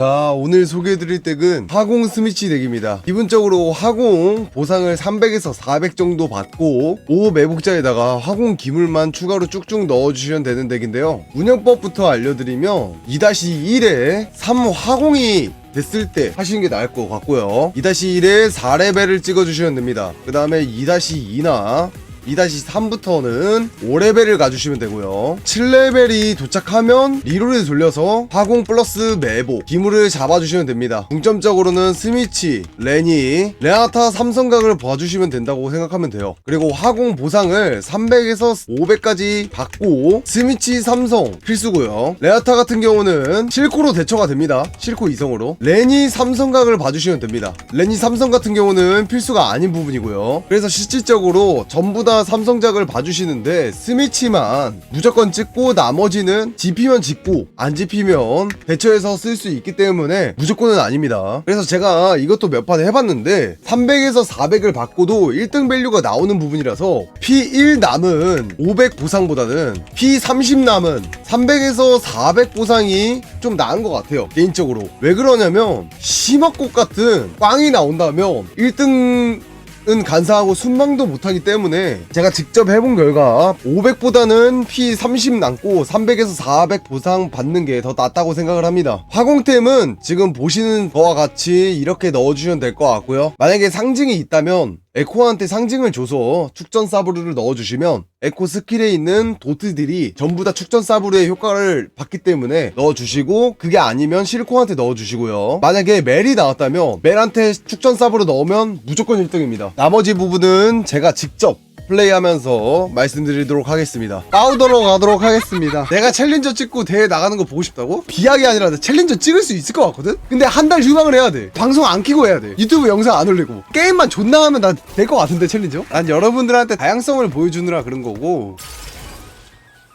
자 오늘 소개해드릴 덱은 화공 스미치 덱입니다. 기본적으로 화공 보상을 300에서 400 정도 받고 5 매복자에다가 화공 기물만 추가로 쭉쭉 넣어주시면 되는 덱인데요. 운영법부터 알려드리면 2-1에 3화공이 됐을 때 하시는 게 나을 것 같고요. 2-1에 4레벨을 찍어주시면 됩니다. 그 다음에 2-2나 2-3부터는 5레벨을 가주시면 되고요. 7레벨이 도착하면 리롤을 돌려서 화공 플러스 매복 기물을 잡아주시면 됩니다. 중점적으로는 스미치, 레니, 레아타 삼성각을 봐주시면 된다고 생각하면 돼요. 그리고 화공 보상을 300에서 500까지 받고 스미치 삼성 필수고요. 레아타 같은 경우는 실코로 대처가 됩니다. 실코 이성으로. 레니 삼성각을 봐주시면 됩니다. 레니 삼성 같은 경우는 필수가 아닌 부분이고요. 그래서 실질적으로 전부 다 삼성작을 봐주시는데 스미치만 무조건 찍고 나머지는 집히면 찍고 안 집히면 대처해서 쓸 수 있기 때문에 무조건은 아닙니다. 그래서 제가 이것도 몇 판 해봤는데 300에서 400을 받고도 1등 밸류가 나오는 부분이라서 P1 남은 500 보상보다는 P30 남은 300에서 400 보상이 좀 나은 것 같아요 개인적으로. 왜 그러냐면 심화꽃 같은 꽝이 나온다면 1등 은 간사하고 순방도 못하기 때문에 제가 직접 해본 결과 500보다는 P30 남고 300에서 400 보상 받는 게 더 낫다고 생각을 합니다. 화공템은 지금 보시는 거와 같이 이렇게 넣어주시면 될 것 같고요. 만약에 상징이 있다면 에코한테 상징을 줘서 축전 사브르를 넣어주시면 에코 스킬에 있는 도트들이 전부 다 축전 사브르의 효과를 받기 때문에 넣어주시고 그게 아니면 실코한테 넣어주시고요. 만약에 멜이 나왔다면 멜한테 축전 사브르 넣으면 무조건 1등입니다. 나머지 부분은 제가 직접 플레이하면서 말씀드리도록 하겠습니다. 까우더로 가도록 하겠습니다. 내가 챌린저 찍고 대회 나가는 거 보고 싶다고? 비약이 아니라 나 챌린저 찍을 수 있을 것 같거든? 근데 한 달 휴방을 해야 돼. 방송 안 키고 해야 돼. 유튜브 영상 안 올리고. 게임만 존나 하면 난 될 것 같은데 챌린저? 난 여러분들한테 다양성을 보여주느라 그런 거고.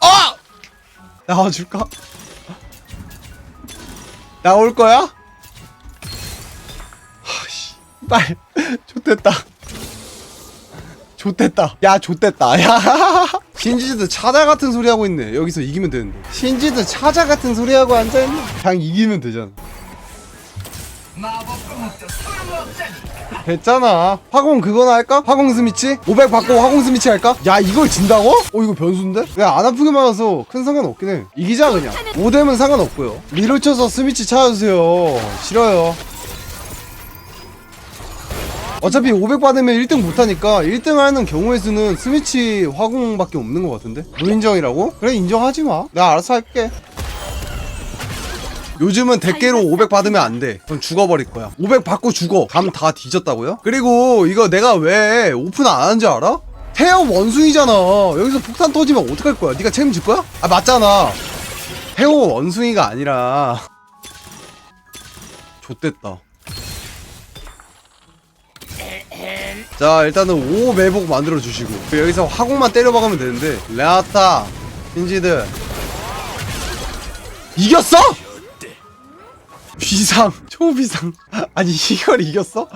아! 나와줄까? 나올 거야? 하씨, 빨, 좋됐다. 좆됐다. 야, 좆됐다. 야. 신지드 차자 같은 소리 하고 있네. 여기서 이기면 되는데. 신지드 차자 같은 소리 하고 앉아있네. 그냥 이기면 되잖아. 됐잖아. 화공 그거나 할까? 화공 스미치? 500 받고 화공 스미치 할까? 야, 이걸 진다고? 어, 이거 변수인데? 야, 안 아프게 맞아서 큰 상관 없긴 해. 이기자, 그냥. 5대면 상관없고요. 리를 쳐서 스미치 찾아주세요. 싫어요. 어차피 500 받으면 1등 못하니까 1등 하는 경우의 수는 스위치 화공밖에 없는 것 같은데? 노인정이라고? 그래 인정하지 마 내가 알아서 할게 요즘은 대깨로 500 받으면 안 돼. 그럼 죽어버릴 거야. 500 받고 죽어. 감 다 뒤졌다고요? 그리고 이거 내가 왜 오픈 안 하는 줄 알아? 태엽 원숭이잖아. 여기서 폭탄 터지면 어떡할 거야? 네가 책임질 거야? 아 맞잖아. 태엽 원숭이가 아니라 좆됐다. 자 일단은 5 매복 만들어 주시고. 여기서 화공만 때려박으면 되는데 레아타 신지드. 이겼어? 비상 초비상. 아니 이걸 이겼어?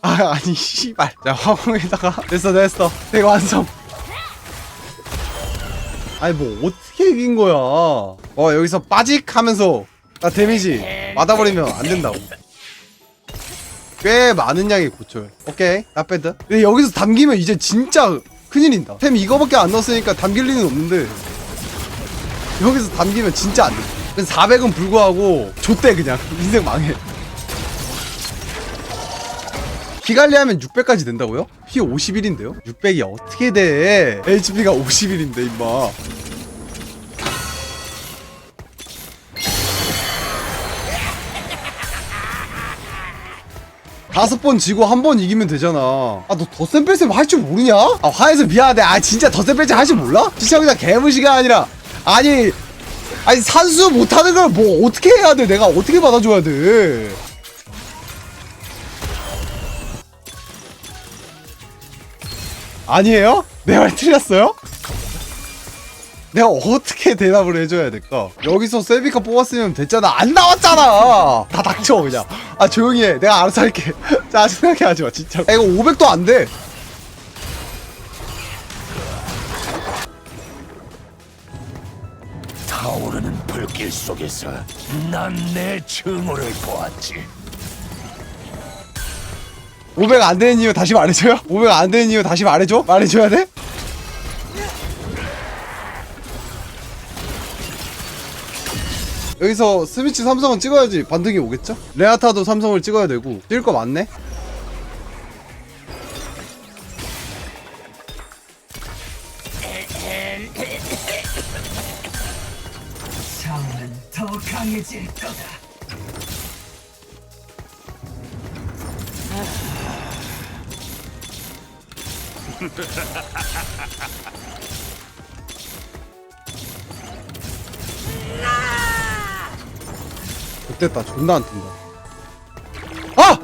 아 아니 씨발. 자 화공에다가. 됐어 됐어. 대완성. 아니 뭐 어떻게 이긴 거야? 어 여기서 빠직 하면서 나 데미지 맞아버리면 안 된다고 꽤 많은 양의 고철. 오케이. 나빼드. 근데 여기서 담기면 이제 진짜 큰일인다. 템 이거밖에 안 넣었으니까 담길 리는 없는데. 여기서 담기면 진짜 그래서 400은 불구하고 좆대 그냥. 인생 망해. 피 관리하면 600까지 된다고요? 피 51인데요? 600이 어떻게 돼? HP가 51인데 임마 다섯 번 지고 한 번 이기면 되잖아. 아, 너 덧셈 뺄셈 할 줄 모르냐? 아, 화해서 미안한데, 아, 진짜 덧셈 뺄셈 할 줄 몰라? 시청자 개무시가 아니라, 아니, 아니, 산수 못하는 걸 뭐 어떻게 해야 돼? 내가 어떻게 받아줘야 돼? 아니에요? 내 말 틀렸어요? 내가 어떻게 대답을 해줘야 될까? 여기서 세비카 뽑았으면 됐잖아. 안 나왔잖아. 다 닥쳐 그냥. 아 조용히 해. 내가 알아서 할게. 짜증나게 하지 마 진짜. 야, 이거 500도 안 돼. 타오르는 불길 속에서 난 내 증오를 보았지. 500 안 되는 이유 다시 말해줘요? 500 안 되는 이유 다시 말해줘? 말해줘야 돼? 여기서 스미치 삼성은 찍어야지 반등이 오겠죠? 레아타도 삼성을 찍어야 되고 찍을 거 많네? 더 강해질 거다. 좋됐다 존나 안 뜬다 아!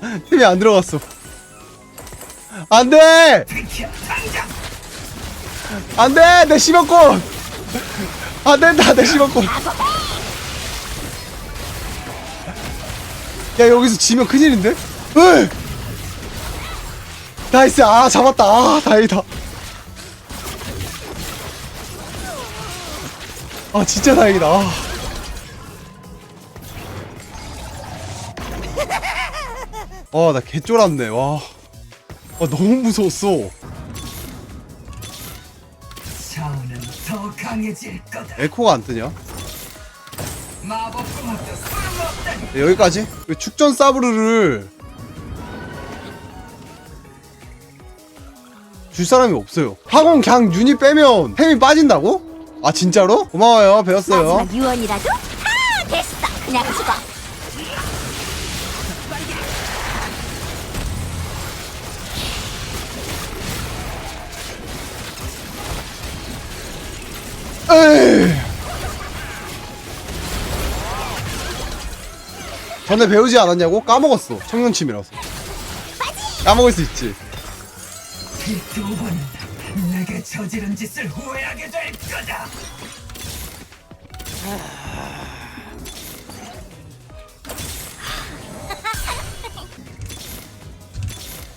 힘이 안 들어갔어 안돼! 안돼! 내 심었꽃! 안된다 내 심었꽃 야 여기서 지면 큰일인데? 으! 나이스 아 잡았다 아 다행이다 아 진짜 다행이다 아. 아, 나 개쫄았네, 와. 와, 너무 무서웠어. 차원은 더 강해질 거다. 에코가 안 뜨냐? 마법 구멍도 소용없다니. 네, 여기까지? 왜 축전 사브르를 줄 사람이 없어요. 학원 그냥 유닛 빼면 템이 빠진다고? 아, 진짜로? 고마워요, 배웠어요. 마지막 유언이라도? 아 됐어 그냥 죽어 전에 배우지 않았냐고? 까먹었어. 청년침이라서. 까먹을 수 있지. 내게 저지른 짓을 후회하게 될 거다.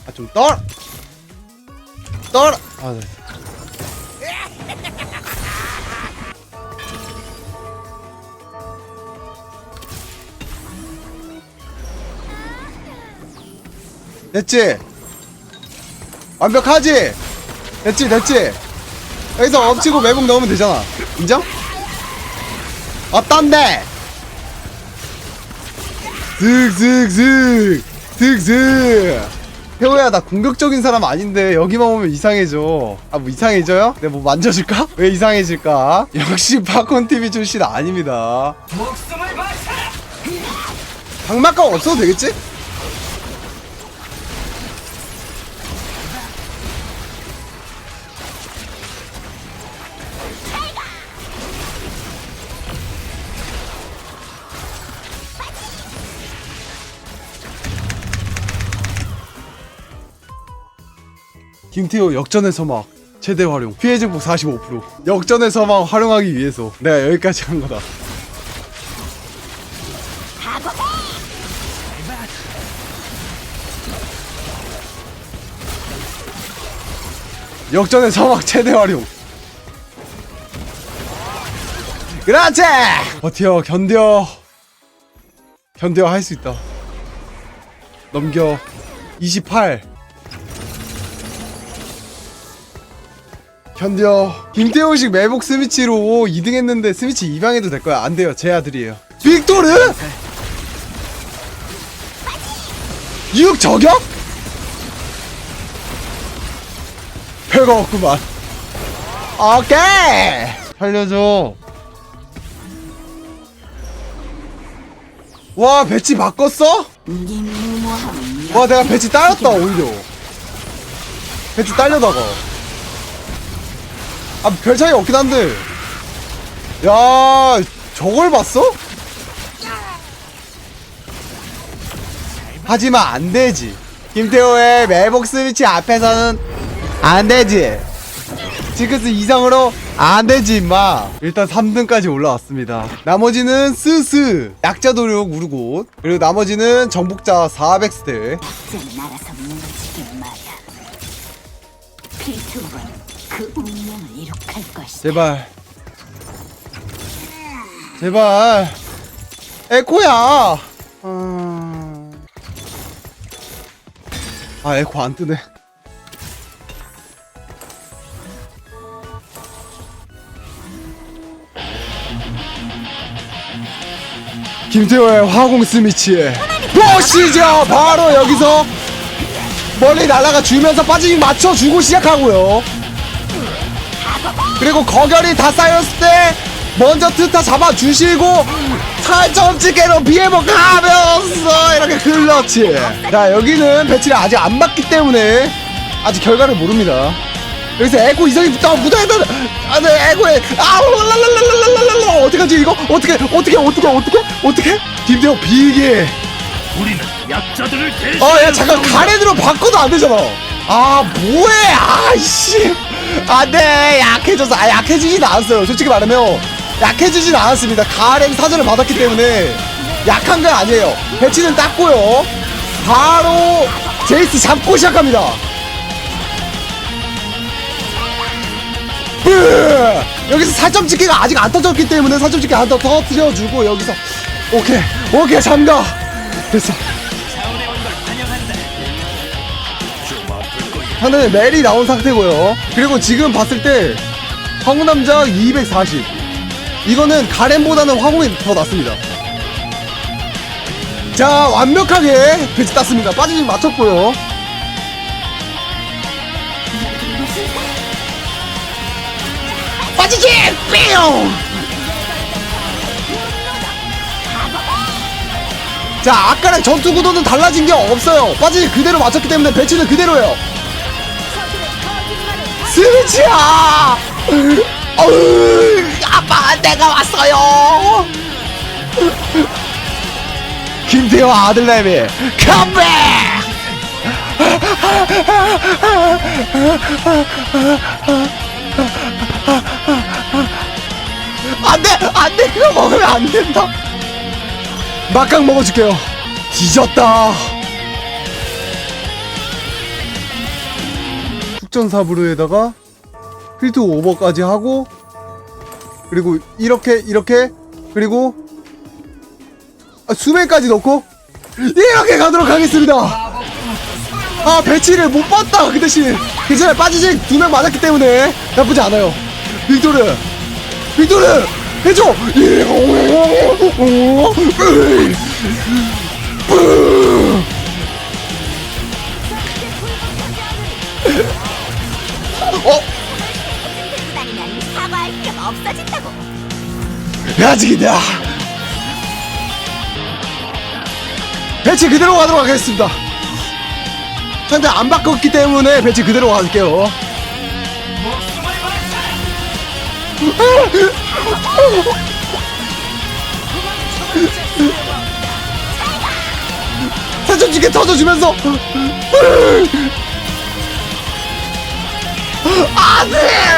아, 좀 떨! 떨! 아, 네. 됐지? 완벽하지? 됐지, 됐지? 여기서 엎치고 매복 넣으면 되잖아. 인정? 어떤데? 슥슥슥 슥슥 태호야 나 공격적인 사람 아닌데 여기만 오면 이상해져 아 뭐 이상해져요? 내가 뭐 만져줄까? 왜 이상해질까? 역시 팝콘TV 출신 아닙니다. 장막감 없어도 되겠지? 김태호 역전의 서막 최대 활용 피해 증폭 45% 역전의 서막 활용하기 위해서 내가 여기까지 한 거다. 역전의 서막 최대 활용. 그렇지! 버텨 견뎌. 견뎌 할 수 있다. 넘겨. 28 견뎌 김태호식 매복 스미치로 2등 했는데 스미치 2방해도 될 거야. 안 돼요. 제 아들이에요. 빅토르? 6 저격? 별거 없구만. 오케이! 살려줘. 와 배치 바꿨어? 와 내가 배치 따였다 오히려. 배치 딸려다가 아 별 차이 없긴 한데. 야 저걸 봤어? 하지만 안 되지. 김태호의 매복 스위치 앞에서는 안 되지. 지크스 이상으로 안 되지 임마. 일단 3등까지 올라왔습니다. 나머지는 스스. 약자 도력 우르곳. 그리고 나머지는 정복자 400스택. 쟤는 알아서 무너지긴 말이야. 필투은 그 운명 을 이룩할 것이다. 제발. 제발. 에코야. 아, 아 에코 안 뜨네. 김태호의 화공 스미치 보시죠! 바로 여기서 멀리 날아가 주면서 빠지기 맞춰주고 시작하고요 그리고 거결이 다 쌓였을 때 먼저 트타 잡아주시고 살점찍게로 비해보 가면서 이렇게 클러치. 자 여기는 배치를 아직 안 받기 때문에 아직 결과를 모릅니다. 여기서 에고 이성이 붙어 묻어야 돼 아네 에고에 아랄랄랄랄랄랄랄 어떡하지 이거? 어떻게 어떻게 어떻게 어떻게? 어떻게? 김태호 비기 우리는 약자들을 대신 어, 야, 잠깐, 가렌으로 바꿔도 안 되잖아. 아, 뭐해, 아이씨. 안 돼, 약해져서, 아, 약해지진 않았어요. 솔직히 말하면, 약해지진 않았습니다. 가렌 사전을 받았기 때문에, 약한 건 아니에요. 배치는 땄고요. 바로, 제이스 잡고 시작합니다. 뿌! 여기서 4점 찍기가 아직 안 터졌기 때문에 4점 찍기 한번 터트려주고, 여기서, 오케이, 오케이, 잠가. 됐어. 상대는 멜이 나온 상태고요. 그리고 지금 봤을 때 황남자 240. 이거는 가렌보다는 화공이 더 낫습니다. 자 완벽하게 배치 땄습니다. 빠지진 맞췄고요. 빠지지! 뿅! 자 아까랑 전투 구도는 달라진 게 없어요. 빠지지 그대로 맞췄기 때문에 배치는 그대로예요. 스위치야! 어우, 아빠, 내가 왔어요! 김태호 아들내미, 컴백! 안 돼! 안 돼! 그거 먹으면 안 된다! 막강 먹어줄게요. 뒤졌다. 축전사부르에다가 필드 오버까지 하고 그리고 이렇게 이렇게 그리고 아, 수매까지 넣고 이렇게 가도록 하겠습니다 아 배치를 못 봤다 그 대신 괜찮아요 빠지지 두 명 맞았기 때문에 나쁘지 않아요 빅토르 빅토르 해줘 없어진다고. 아직이다. 배치 그대로 가도록 하겠습니다. 상대 안 바꿨기 때문에 배치 그대로 갈게요. 사천주게 터져주면서 안돼